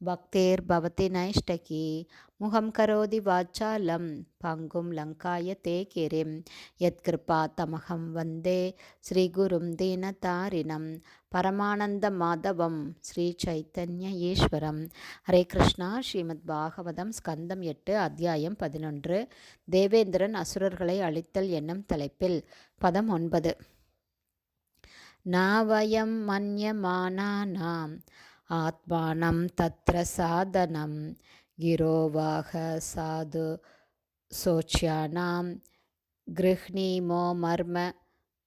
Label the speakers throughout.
Speaker 1: பக்தேர் பவதி நைஷ்டகி முகம் கரோதி வாச்சாலம் பங்கும் லங்காய தே கிரிம் யத்கிருபா தமகம் வந்தே ஸ்ரீகுரும் தீனதாரிணம் பரமானந்த மாதவம் ஸ்ரீ சைத்தன்ய ஈஸ்வரம் ஹரே கிருஷ்ணா ஸ்ரீமத் பாகவதம் ஸ்கந்தம் எட்டு அத்தியாயம் பதினொன்று। தேவேந்திரன் அசுரர்களை அழித்தல் என்னும் தலைப்பில் பதம் ஒன்பது. நாவயம் மன்யமானானாம் ஆத்மானம் தத்ர சாதனம். கிரோவாக சாது சோச்சியானாம் கிருஹ்ணீமோ மர்ம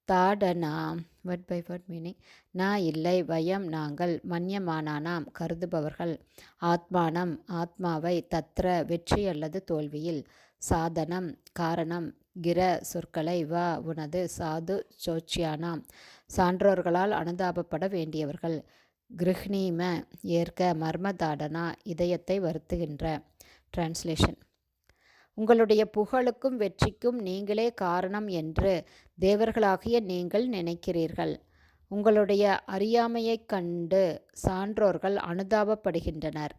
Speaker 1: தாடனாம். வட் பை வட் மீனிங் நான் இல்லை வயம் நாங்கள் மன்யமானானாம் கருதுபவர்கள். ஆத்மானம் ஆத்மாவை தத்ர வெற்றி அல்லது தோல்வியில். சாதனம் காரணம் கிர சொற்களை வா உனது சாது சோச்சியானாம் சான்றோர்களால் அனுதாபப்பட வேண்டியவர்கள். கிருஹ்ணீம ஏற்க மர்மதாடனா இதயத்தை வருத்துகின்ற டிரான்ஸ்லேஷன். உங்களுடைய புகழுக்கும் வெற்றிக்கும் நீங்களே காரணம் என்று தேவர்களாகிய நீங்கள் நினைக்கிறீர்கள். உங்களுடைய அறியாமையைக் கண்டு சான்றோர்கள் அனுதாபப்படுகின்றனர்.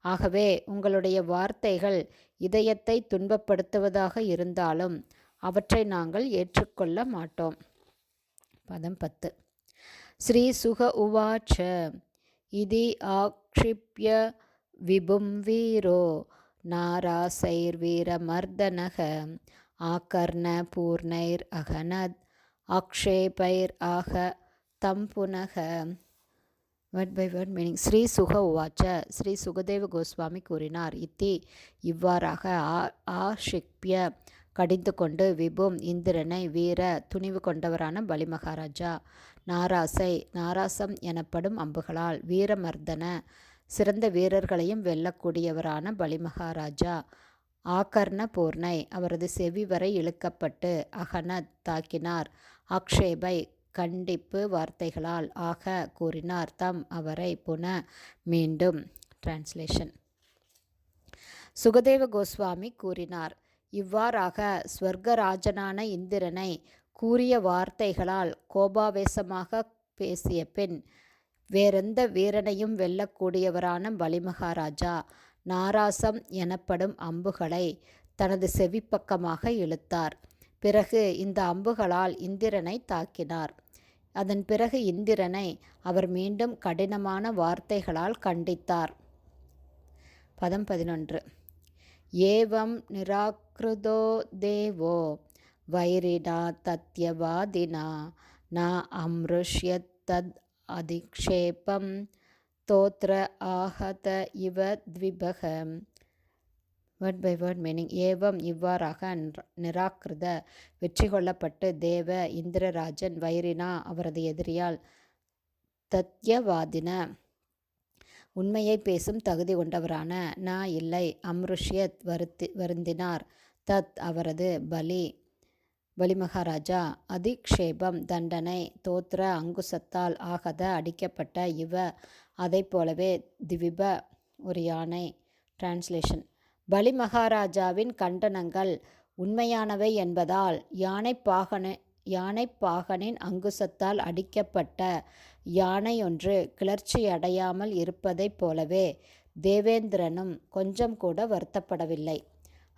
Speaker 1: ஆகவே உங்களுடைய வார்த்தைகள் இதயத்தை துன்பப்படுத்துவதாக இருந்தாலும் அவற்றை நாங்கள் ஏற்றுக்கொள்ள மாட்டோம். பதம் பத்து. श्रीसुख उवाच इति आक्षिप्य विभुं वीरो नारासैर्वीरमर्दनः आकर्णपूर्णैरहनद् आक्षेपैर् आह तं पुनः word by word meaning Shri Shuka உவாச்ச ஸ்ரீ சுகதேவ கோஸ்வாமி கூறினார் இத்தி இவ்வாறாக ஆ ஆஷிக்பிய கடிந்து கொண்டு விபும் இந்திரனை வீர துணிவு கொண்டவரான பலிமகாராஜா. நாராசை நாராசம் எனப்படும் அம்புகளால் வீரமர்தன சிறந்த வீரர்களையும் வெல்லக்கூடியவரான பலிமகாராஜா. ஆகர்ண பூர்ணை அவரது செவி வரை இழுக்கப்பட்டு அகனத் தாக்கினார். ஆக்ஷேபை கண்டிப்பு வார்த்தைகளால் ஆக கூறினார். தம் அவரை புன மீண்டும். டிரான்ஸ்லேஷன் சுகதேவ கோஸ்வாமி கூறினார். இவ்வாறாக ஸ்வர்கராஜனான இந்திரனை கூறிய வார்த்தைகளால் கோபாவேசமாக பேசிய பெண் வேறெந்த வீரனையும் வெல்லக்கூடியவரான பலிமகாராஜா நாராசம் எனப்படும் அம்புகளை தனது செவிப்பக்கமாக இழுத்தார். பிறகு இந்த அம்புகளால் இந்திரனை தாக்கினார். அதன் பிறகு இந்திரனை அவர் மீண்டும் கடினமான வார்த்தைகளால் கண்டித்தார். பதம் பதினொன்று. ஏவம் நிராகிருதோ தேவோ வைரினா தத்யவாதினா ந அம்ருஷ்யத் தத் அதிக்ஷேபம் தோத்ர ஆகத இவ த்விபக. வேர்ட் பை வேர்ட் மீனிங் ஏவம் இவ்வாறாக நிராகிருத வெற்றி கொள்ளப்பட்டு தேவ இந்திரராஜன் வைரினா அவரது எதிரியால் தத்யவாதின. உண்மையை பேசும் தகுதி கொண்டவரான நா இல்லை அம்ருஷ்யத் வருத்தி வருந்தினார். தத் அவரது பலி பலிமகாராஜா அதிக்ஷேபம் தண்டனை தோத்திர அங்குசத்தால் ஆகத அடிக்கப்பட்ட இவ அதை போலவே திவிப ஒரு யானை. டிரான்ஸ்லேஷன் பலி மகாராஜாவின் கண்டனங்கள் உண்மையானவை என்பதால் யானை பாகன யானை பாகனின் அங்குசத்தால் அடிக்கப்பட்ட யானை ஒன்று கிளர்ச்சியடையாமல் இருப்பதைப் போலவே தேவேந்திரனும் கொஞ்சம் கூட வருத்தப்படவில்லை.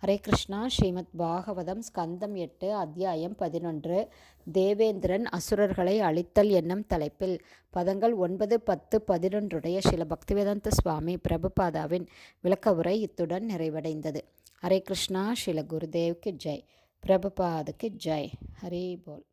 Speaker 1: ஹரே கிருஷ்ணா. ஸ்ரீமத் பாகவதம் ஸ்கந்தம் எட்டு அத்தியாயம் பதினொன்று. தேவேந்திரன் அசுரர்களை அழித்தல் என்னும் தலைப்பில் பதங்கள் ஒன்பது பத்து பதினொன்றுடைய சில பக்திவேதாந்த சுவாமி பிரபுபாதாவின் விளக்க உரை இத்துடன் நிறைவடைந்தது. ஹரே கிருஷ்ணா. ஸ்ரீல குருதேவ்க்கு ஜெய். பிரபுபாதுக்கு ஜெய். ஹரி போல்